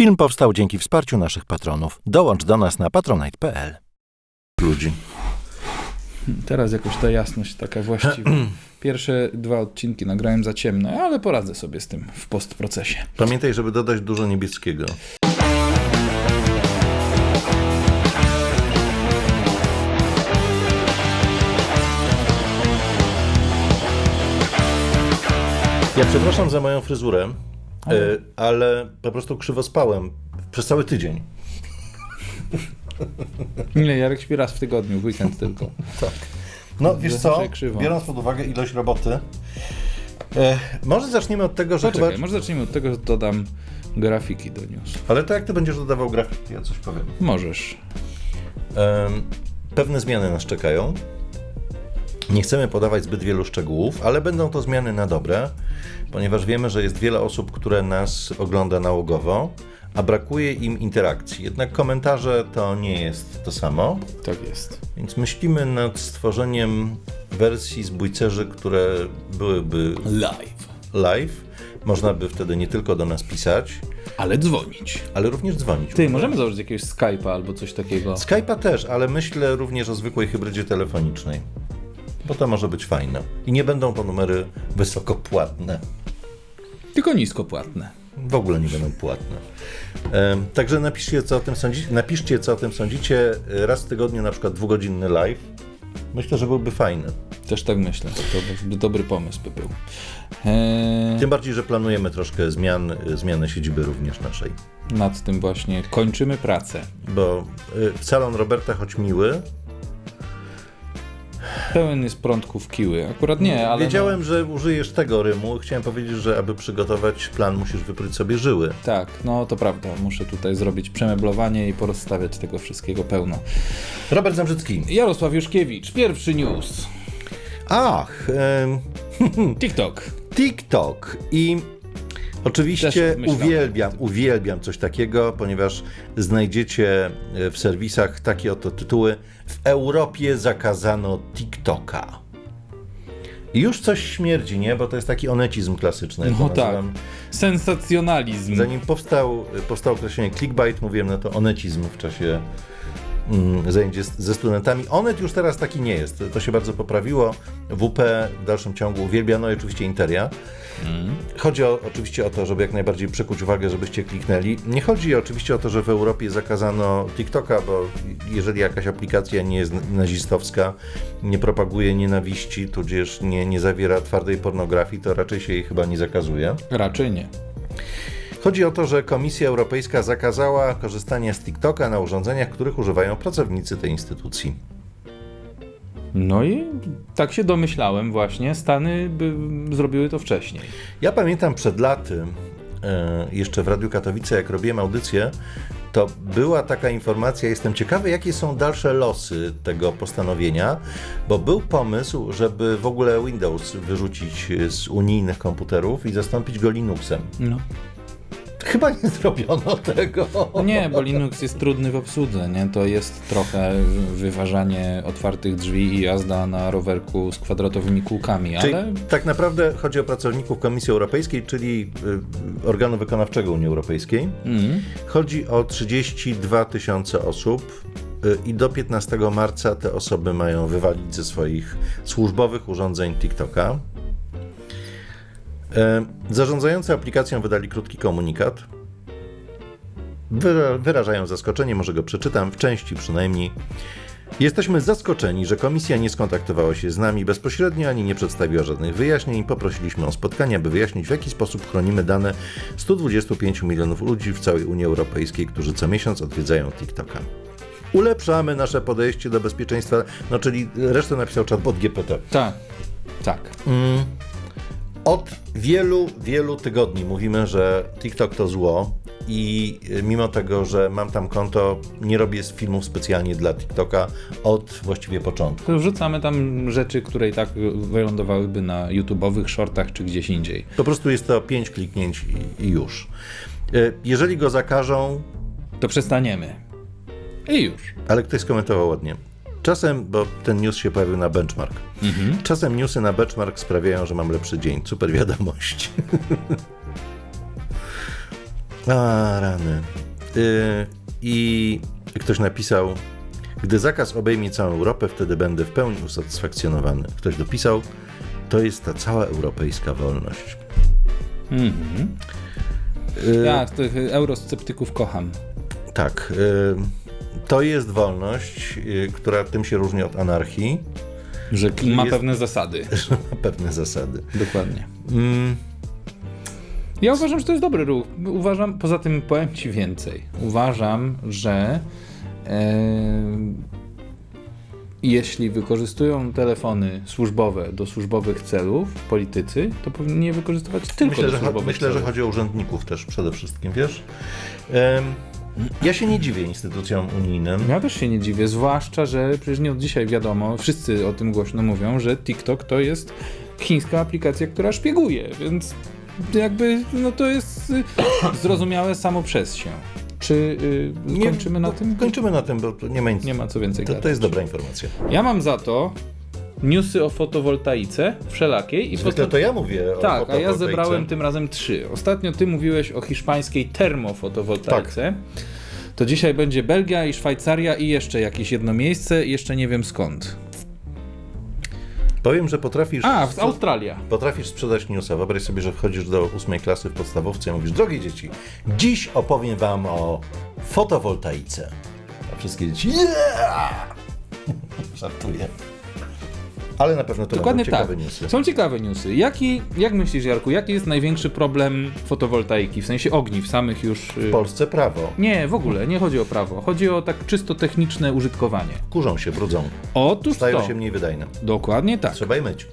Film powstał dzięki wsparciu naszych patronów. Dołącz do nas na patronite.pl. Ludzi. Teraz jakoś ta jasność taka właściwa. Pierwsze dwa odcinki nagrałem za ciemno, ale poradzę sobie z tym w postprocesie. Pamiętaj, żeby dodać dużo niebieskiego. Ja przepraszam za moją fryzurę, ale po prostu krzywo spałem przez cały tydzień. Nie, Jarek śpi raz w tygodniu, w weekend tylko. No wiesz co, biorąc pod uwagę ilość roboty, e, może zaczniemy od tego, że Poczekaj, chyba... może zacznijmy od tego, że dodam grafiki do news. Ale to jak ty będziesz dodawał grafiki, ja coś powiem. Możesz. Em, Pewne zmiany nas czekają. Nie chcemy podawać zbyt wielu szczegółów, ale będą to zmiany na dobre, ponieważ wiemy, że jest wiele osób, które nas ogląda nałogowo, a brakuje im interakcji. Jednak komentarze to nie jest to samo, Tak jest. więc myślimy nad stworzeniem wersji zbójcerzy, które byłyby Live. live. Można by wtedy nie tylko do nas pisać, Ale dzwonić. ale również dzwonić. Ty, możemy założyć jakiegoś Skype'a albo coś takiego. Skype'a też, ale myślę również o zwykłej hybrydzie telefonicznej. Bo to może być fajne. I nie będą to numery wysoko płatne. Tylko nisko płatne. W ogóle nie będą płatne. Także napiszcie co, o tym sądzicie, napiszcie, co o tym sądzicie. Raz w tygodniu, na przykład dwugodzinny live. Myślę, że byłby fajny. Też tak myślę. To dobry pomysł by był. Eee, Tym bardziej, że planujemy troszkę zmian, zmianę siedziby również naszej. nad tym właśnie kończymy pracę. Bo y, salon Roberta, choć miły, Pełen jest prądków kiły. Akurat nie, ale. wiedziałem, że użyjesz tego rymu. Chciałem powiedzieć, że aby przygotować plan, musisz wypróć sobie żyły. No, tak, no to prawda. Muszę tutaj zrobić przemeblowanie i porozstawiać tego wszystkiego pełno. Robert Zambrzycki. Jarosław Juszkiewicz, pierwszy news. Ach, TikTok. TikTok i oczywiście uwielbiam, uwielbiam coś takiego, ponieważ znajdziecie e, w serwisach takie oto tytuły W Europie zakazano TikToka. I już coś śmierdzi, nie? Bo to jest taki onecizm klasyczny. No tak. Sensacjonalizm. Zanim powstał, powstało określenie clickbait, mówiłem na to onecizm w czasie zajęć z- ze studentami. Onet już teraz taki nie jest. To się bardzo poprawiło. WP w dalszym ciągu uwielbia, no i oczywiście Interia. Chodzi o, oczywiście o to, żeby jak najbardziej przykuć uwagę, żebyście kliknęli. Nie chodzi oczywiście o to, że w Europie zakazano TikToka, bo jeżeli jakaś aplikacja nie jest nazistowska, nie propaguje nienawiści, tudzież nie, nie zawiera twardej pornografii, to raczej się jej chyba nie zakazuje. Raczej nie. Chodzi o to, że Komisja Europejska zakazała korzystania z TikToka na urządzeniach, których używają pracownicy tej instytucji. No i tak się domyślałem właśnie. Stany by zrobiły to wcześniej. Ja pamiętam przed laty, e, jeszcze w Radiu Katowice, jak robiłem audycję, to była taka informacja, jestem ciekawy, jakie są dalsze losy tego postanowienia, bo był pomysł, żeby w ogóle Windows wyrzucić z unijnych komputerów i zastąpić go Linuxem. No. Chyba nie zrobiono tego. No nie, bo Linux jest trudny w obsłudze, nie? To jest trochę wyważanie otwartych drzwi i jazda na rowerku z kwadratowymi kółkami, Czyli ale tak naprawdę chodzi o pracowników Komisji Europejskiej, czyli y, organu wykonawczego Unii Europejskiej. mm, Chodzi o 32 tysiące osób y, i do 15 marca te osoby mają wywalić ze swoich służbowych urządzeń TikToka. E, Zarządzający aplikacją wydali krótki komunikat. Wyra- Wyrażają zaskoczenie, może go przeczytam, w części przynajmniej. Jesteśmy zaskoczeni, że komisja nie skontaktowała się z nami bezpośrednio ani nie przedstawiła żadnych wyjaśnień. Poprosiliśmy o spotkanie, by wyjaśnić, w jaki sposób chronimy dane 125 milionów ludzi w całej Unii Europejskiej, którzy co miesiąc odwiedzają TikToka. Ulepszamy nasze podejście do bezpieczeństwa, no czyli resztę napisał chatbot GPT. tak, tak. Od wielu, wielu tygodni mówimy, że TikTok to zło i y, mimo tego, że mam tam konto, nie robię filmów specjalnie dla TikToka od właściwie początku. Wrzucamy tam rzeczy, które i tak wylądowałyby na YouTube'owych shortach czy gdzieś indziej. Po prostu jest to pięć kliknięć i, i już. Y, Jeżeli go zakażą, To przestaniemy. I już. ale ktoś skomentował ładnie. Czasem, bo ten news się pojawił na benchmark. Czasem newsy na benchmark sprawiają, że mam lepszy dzień. Super wiadomość. A, rany. Y, I ktoś napisał, gdy zakaz obejmie całą Europę, wtedy będę w pełni usatysfakcjonowany. Ktoś dopisał, to jest ta cała europejska wolność. Mhm. Y, Ja tych eurosceptyków kocham. Tak. y, To jest wolność, y, która tym się różni od anarchii, Że ma Jest- pewne zasady. że ma pewne zasady. Dokładnie. Mm, Ja uważam, że to jest dobry ruch. Uważam, poza tym powiem ci więcej. Uważam, że e, jeśli wykorzystują telefony służbowe do służbowych celów, politycy, to powinni je wykorzystywać tylko myślę, do że, służbowych myślę, że chodzi o urzędników też przede wszystkim, wiesz? Ja się nie dziwię instytucjom unijnym. Ja też się nie dziwię, zwłaszcza, że przecież nie od dzisiaj wiadomo, wszyscy o tym głośno mówią, że TikTok to jest chińska aplikacja, która szpieguje, więc jakby no to jest y, zrozumiałe samo przez się. Czy y, Nie- kończymy na no, tym? Kończymy na tym, bo nie ma nic. Nie ma co więcej To, to jest dobra informacja. Ja mam za to newsy o fotowoltaice wszelakiej i Zwykle to ja mówię o Tak, a ja zebrałem tym razem trzy. Ostatnio ty mówiłeś o hiszpańskiej termofotowoltaice. Tak. To dzisiaj będzie Belgia i Szwajcaria i jeszcze jakieś jedno miejsce, jeszcze nie wiem skąd. Powiem, że potrafisz... A, w Australia. Potrafisz sprzedać newsa. Wyobraź sobie, że wchodzisz do ósmej klasy w podstawówce i mówisz, drogie dzieci, dziś opowiem wam o fotowoltaice. A wszystkie dzieci, yeah! Żartuję. Ale na pewno to Dokładnie będą tak. ciekawe newsy. Są ciekawe newsy. Jaki, jak myślisz, Jarku, jaki jest największy problem fotowoltaiki, w sensie ogniw samych już... y, W Polsce prawo. Nie, w ogóle, nie chodzi o prawo. Chodzi o tak czysto techniczne użytkowanie. Kurzą się, brudzą. Otóż Stają to. się mniej wydajne. Dokładnie tak. Trzeba je myć.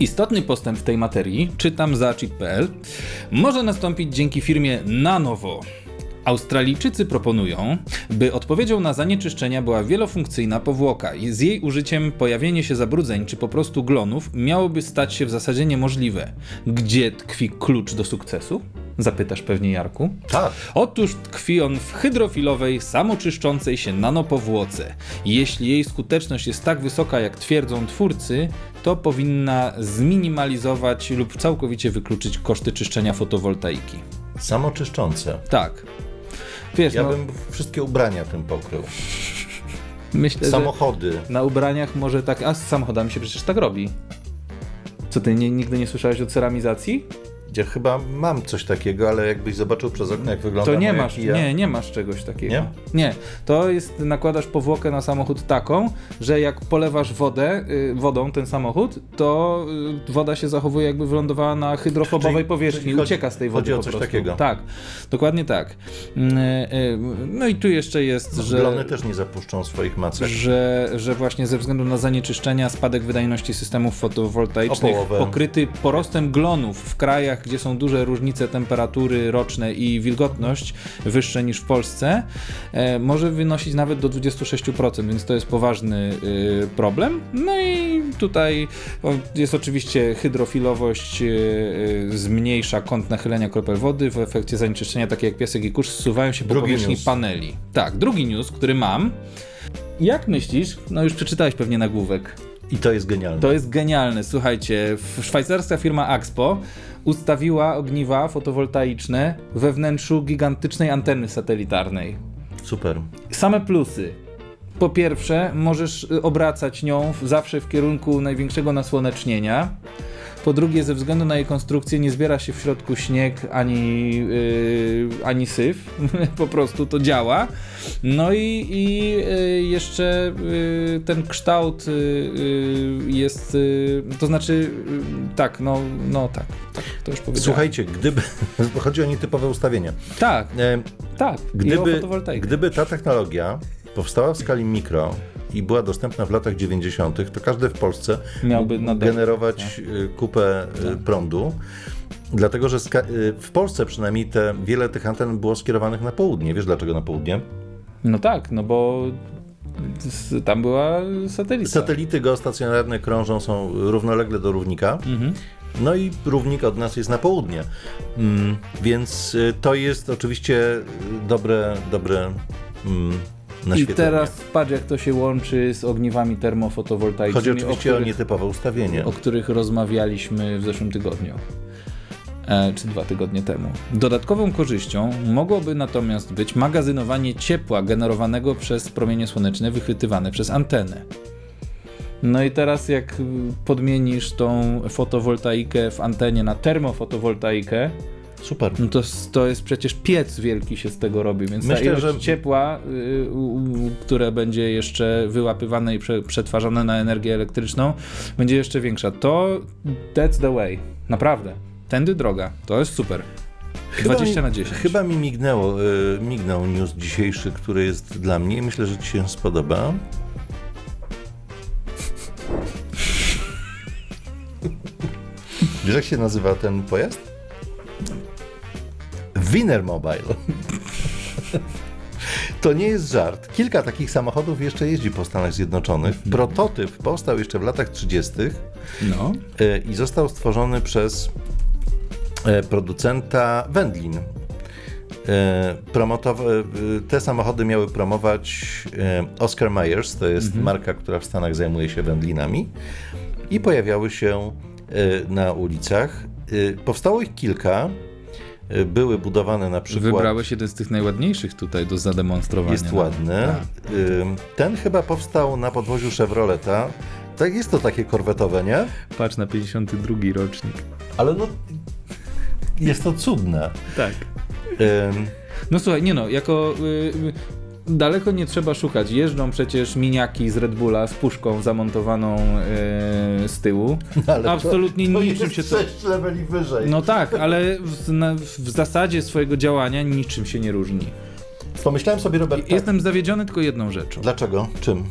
Istotny postęp w tej materii, czytam za cheat.pl, może nastąpić dzięki firmie Nanovo. Australijczycy proponują, by odpowiedzią na zanieczyszczenia była wielofunkcyjna powłoka z jej użyciem pojawienie się zabrudzeń czy po prostu glonów miałoby stać się w zasadzie niemożliwe. Gdzie tkwi klucz do sukcesu? Zapytasz pewnie Jarku. Tak. Otóż tkwi on w hydrofilowej, samoczyszczącej się nanopowłoce. Jeśli jej skuteczność jest tak wysoka, jak twierdzą twórcy, to powinna zminimalizować lub całkowicie wykluczyć koszty czyszczenia fotowoltaiki. Samoczyszczące. Tak. Wiesz, Ja no, bym wszystkie ubrania tym pokrył. myślę, Samochody. że na ubraniach może tak, a z samochodami się przecież tak robi. Co ty nie, nigdy nie słyszałeś o ceramizacji? Ja chyba mam coś takiego, ale jakbyś zobaczył przez okno, jak wygląda To nie masz, kija. nie, nie masz czegoś takiego. Nie? Nie, to jest, nakładasz powłokę na samochód taką, że jak polewasz wodę, y, wodą ten samochód, to y, woda się zachowuje jakby wylądowała na hydrofobowej Czyli- powierzchni, czyli chodzi- ucieka z tej wody chodzi o coś prostu. takiego. Tak, dokładnie tak. Mm, y, No i tu jeszcze jest, że... Glony też nie zapuszczą swoich macek. Że, że właśnie ze względu na zanieczyszczenia, spadek wydajności systemów fotowoltaicznych, pokryty porostem glonów w krajach, gdzie są duże różnice temperatury roczne i wilgotność wyższe niż w Polsce, e, może wynosić nawet do 26%, więc to jest poważny y, problem. No i tutaj jest oczywiście hydrofilowość, y, y, zmniejsza kąt nachylenia kropel wody, w efekcie zanieczyszczenia, takie jak piasek i kurz, zsuwają się po Drugi powierzchni news. paneli. Tak, drugi news, który mam. Jak myślisz, no już przeczytałeś pewnie nagłówek, I to jest genialne. to jest genialne. Słuchajcie, szwajcarska firma Axpo ustawiła ogniwa fotowoltaiczne we wnętrzu gigantycznej anteny satelitarnej. Super. Same plusy. Po pierwsze, możesz y, obracać nią zawsze w kierunku największego nasłonecznienia. Po drugie, ze względu na jej konstrukcję nie zbiera się w środku śnieg ani, yy, ani syf. po prostu to działa. No i, i yy, jeszcze yy, ten kształt yy, yy, jest, yy, to znaczy, yy, tak, no, no tak, tak, to już powiedziałem. Słuchajcie, gdyby. Chodzi o nietypowe ustawienia. Tak, E, tak. Gdyby, gdyby ta technologia powstała w skali mikro i była dostępna w latach 90., to każdy w Polsce Miałby generować y, kupę y, prądu. Dlatego, że y, w Polsce przynajmniej te, wiele tych anten było skierowanych na południe. Wiesz dlaczego na południe? No tak, no bo tam była satelita. Satelity geostacjonarne krążą, są równolegle do równika. Mhm. No i równik od nas jest na południe. Mm, więc to jest oczywiście dobre, dobre mm, I naświetlenie. teraz patrz jak to się łączy z ogniwami Chodzi termofotowoltaicznymi, o oczywiście o których, nietypowe ustawienie. o których rozmawialiśmy w zeszłym tygodniu. e, czy dwa tygodnie temu. Dodatkową korzyścią mogłoby natomiast być magazynowanie ciepła generowanego przez promienie słoneczne wychwytywane przez antenę. No i teraz jak podmienisz tą fotowoltaikę w antenie na termofotowoltaikę, Super. no to, to jest przecież piec wielki się z tego robi, więc Myślę, ta ilość że- ciepła, y, u- u- które będzie jeszcze wyłapywane i prze, przetwarzane na energię elektryczną, będzie jeszcze większa. To that's the way. Naprawdę. Tędy droga. To jest super. 20 mi, na 10. Chyba mi mignęło, y, mignął news dzisiejszy, który jest dla mnie i myślę, że ci się spodoba. Wiesz, jak się nazywa ten pojazd? Wiener Mobile. To nie jest żart. Kilka takich samochodów jeszcze jeździ po Stanach Zjednoczonych. Prototyp powstał jeszcze w latach 30. No. E, i został stworzony przez e, producenta wędlin. E, promotow- te samochody miały promować Oscar Myers, to jest marka, która w Stanach zajmuje się wędlinami i pojawiały się na ulicach. Powstało ich kilka. E, Były budowane na przykład... Wybrałeś jeden z tych najładniejszych tutaj do zademonstrowania. Jest no. ładny. Tak. Ten chyba powstał na podwoziu Chevroleta. Tak, jest to takie korwetowe, nie? Patrz na 52 rocznik. Ale no, jest to cudne. Tak. Ym, No słuchaj, nie no, jako y, y, daleko nie trzeba szukać. Jeżdżą przecież miniaki z Red Bulla z puszką zamontowaną y, z tyłu. ale to- Absolutnie to niczym jest się to... sześć leveli wyżej. No tak, ale w, na, w zasadzie swojego działania niczym się nie różni. Pomyślałem sobie, Robert, tak. Jestem zawiedziony tylko jedną rzeczą. Dlaczego? Czym?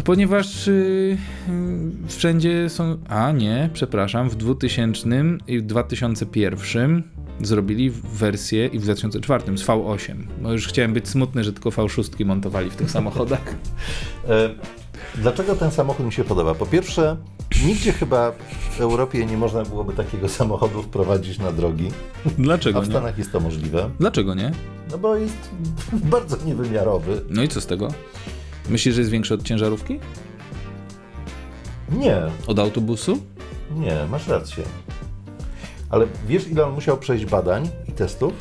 No ponieważ y, y, wszędzie są. A nie, przepraszam, w 2000 i w 2001 zrobili wersję i w 2004 z V8. No już chciałem być smutny, że tylko V6 montowali w tych samochodach. E, dlaczego ten samochód mi się podoba? Po pierwsze, nigdzie chyba w Europie nie można byłoby takiego samochodu wprowadzić na drogi, a Dlaczego w nie? Stanach jest to możliwe. Dlaczego nie? No bo jest bardzo niewymiarowy. No i co z tego? Myślisz, że jest większy od ciężarówki? Nie, Od autobusu? nie, masz rację. Ale wiesz, ile on musiał przejść badań i testów?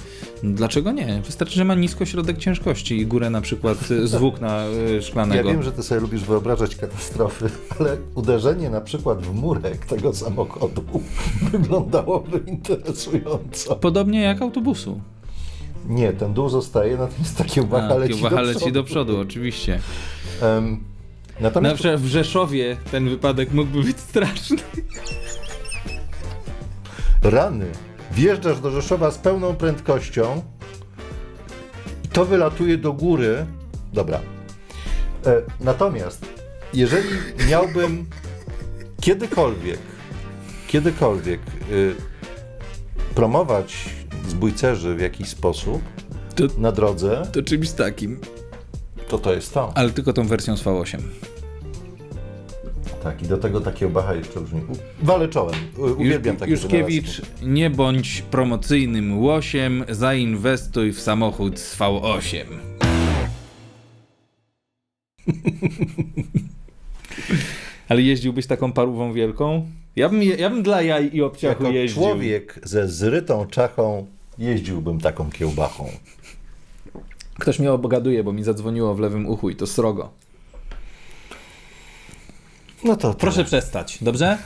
Dlaczego nie? Wystarczy, że ma nisko środek ciężkości i górę na przykład y, z włókna y, Ja szklanego. wiem, że ty sobie lubisz wyobrażać katastrofy, ale uderzenie na przykład w murek tego samochodu wyglądałoby interesująco. Podobnie jak autobusu. Nie, ten dół zostaje, natomiast ta kiełbacha A, leci kiełbacha do leci przodu. do przodu, oczywiście. Na natomiast przykład w Rzeszowie ten wypadek mógłby być straszny. rany, wjeżdżasz do Rzeszowa z pełną prędkością i to wylatuje do góry. Dobra. E, natomiast, jeżeli miałbym kiedykolwiek, kiedykolwiek y, promować zbójcerzy w jakiś sposób To- na drodze, To czymś takim. to to jest to. Ale tylko tą wersją z V8. Tak, i do tego ta kiełbacha jeszcze brzmi. U- Walę czołem. U- Uwielbiam takie Juszkiewicz, nie bądź promocyjnym łosiem, zainwestuj w samochód z V8. Ale jeździłbyś taką parówą wielką? Ja bym, je- ja bym dla jaj i obciachu Jako jeździł. człowiek ze zrytą czachą jeździłbym taką kiełbachą. Ktoś mnie obogaduje, bo mi zadzwoniło w lewym uchu i to srogo. No to Proszę przestać, dobrze?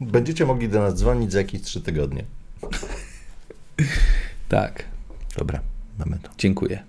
Będziecie mogli do nas dzwonić za jakieś trzy tygodnie. Tak, Dobra, mamy to. dziękuję.